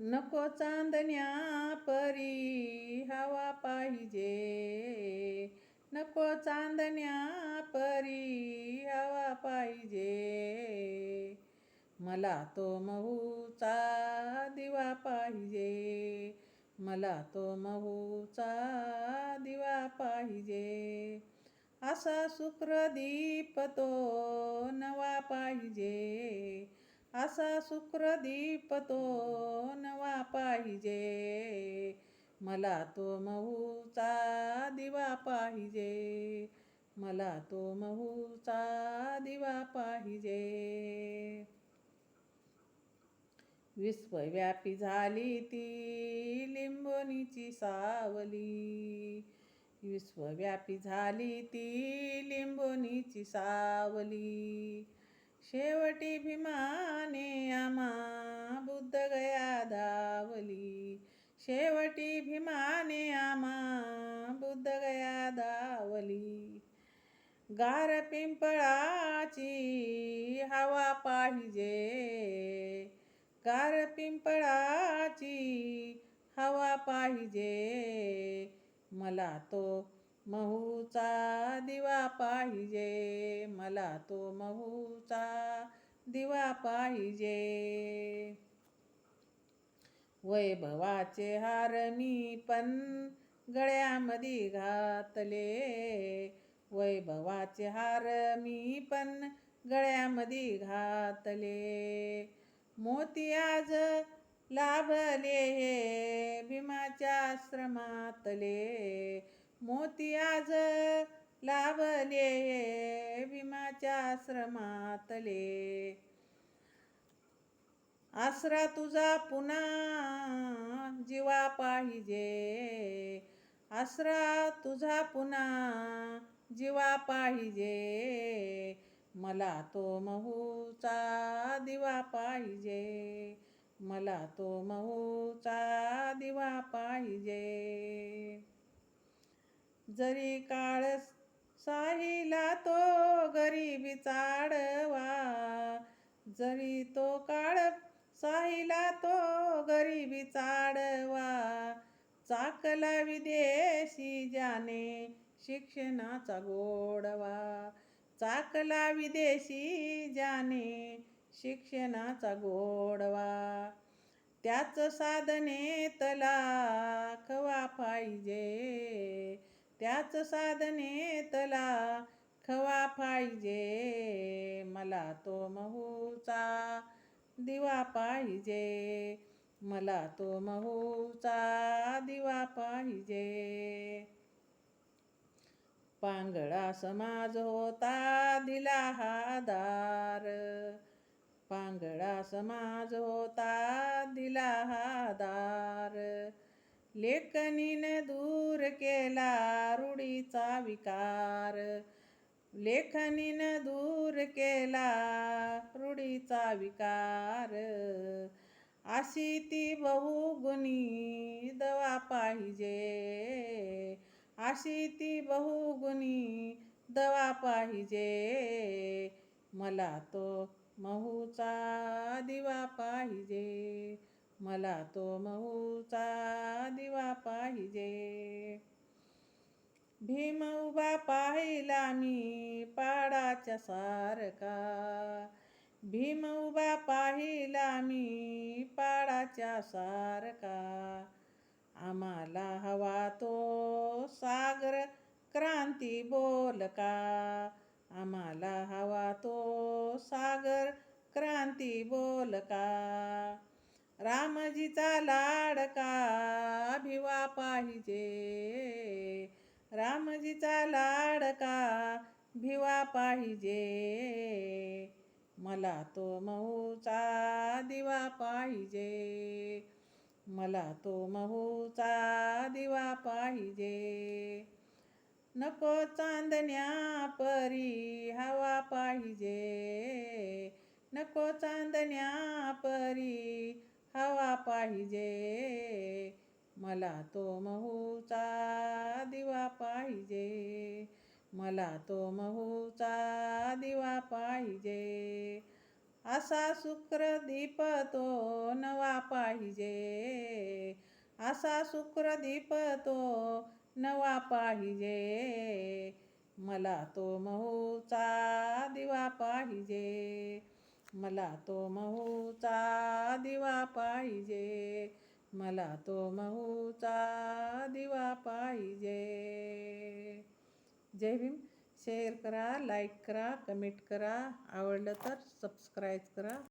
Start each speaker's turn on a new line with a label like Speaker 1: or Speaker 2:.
Speaker 1: नको चांदण्या परी हवा पाहिजे. नको चांदण्या परी हवा पाहिजे. मला तो महूचा दिवा पाहिजे. मला तो महूचा दिवा पाहिजे. असा शुक्रदीप तो नवा पाहिजे. असा शुक्रदीप तो नवा पाहिजे. मला तो महूचा दिवा पाहिजे. मला तो महूचा दिवा पाहिजे. विश्वव्यापी झाली ती लिंबोनीची सावली. विश्वव्यापी झाली ती लिंबोनीची सावली. शेवटी भीमाने आमा बुद्ध गया दावली शेवटी भीमाने आमा बुद्ध गया दावली गार पिंपळाची हवा पाहिजे. गार पिंपळाची हवा पाहिजे. मला तो महूचा दिवा पाहिजे मला तो महूचा दिवा पाहिजे. वैभवाचे हार मी पण गळ्यामध्ये घातले. वैभवाचे हार मी पण गळ्यामध्ये घातले. मोती आज लाभले हे भीमाच्या आश्रमातले. मोती आज लाभले हे भीमाच्या आश्रमातले. आसरा तुझा पुन्हा जीवा पाहिजे. आसरा तुझा पुन्हा जीवा पाहिजे. मला तो महूचा दिवा पाहिजे. मला तो महूचा दिवा पाहिजे. जरी काळ साहिला तो गरीबी चाडवा जरी तो काळ साहिला तो गरीबी चाडवा चाकला विदेशी जाने शिक्षणाचा गोडवा चाकला विदेशी जाने शिक्षणाचा गोडवा त्याच साधने तला खवा पाहिजे. त्याच साधने तला खवा पाहिजे मला तो महूचा दिवा पाहिजे मला तो महूचा दिवा पाहिजे. पांगळा समाज होता दिला हा दार पांगळा समाज होता दिला हा दार लेखनीन दूर केला रूढीचा विकार. लेखनीनं दूर केला रूढीचा विकार. अशी ती बहुगुणी दवा पाहिजे. अशी ती बहुगुणी दवा पाहिजे. मला तो महूचा दिवा पाहिजे. मला तो महूचा दिवा पाहिजे. भीम उभा पाहिला मी पाडाच्या सारका भीम उभा पाहिला मी पाडाच्या सारका आम्हाला हवा तो सागर क्रांती बोल का? आम्हाला हवा तो सागर क्रांती बोल का? रामजीचा लाडका भिवा पाहिजे. रामजीचा लाडका भिवा पाहिजे. मला तो महूचा दिवा पाहिजे. मला तो महूचा दिवा पाहिजे. नको चांदण्या परी हवा पाहिजे. नको चांदण्या परी हवा पाहिजे. मला तो महूचा दिवा पाहिजे. मला तो महूचा दिवा पाहिजे. असा शुक्रदीप तो नवा पाहिजे. असा असा शुक्रदीप तो नवा पाहिजे. मला तो महूचा दिवा पाहिजे. मला तो महूचा दिवा पाहिजे. मला तो महूचा दिवा पाहिजे. जय भीम. शेअर करा लाईक करा कमेंट करा. आवडलं तर सबस्क्राईब करा.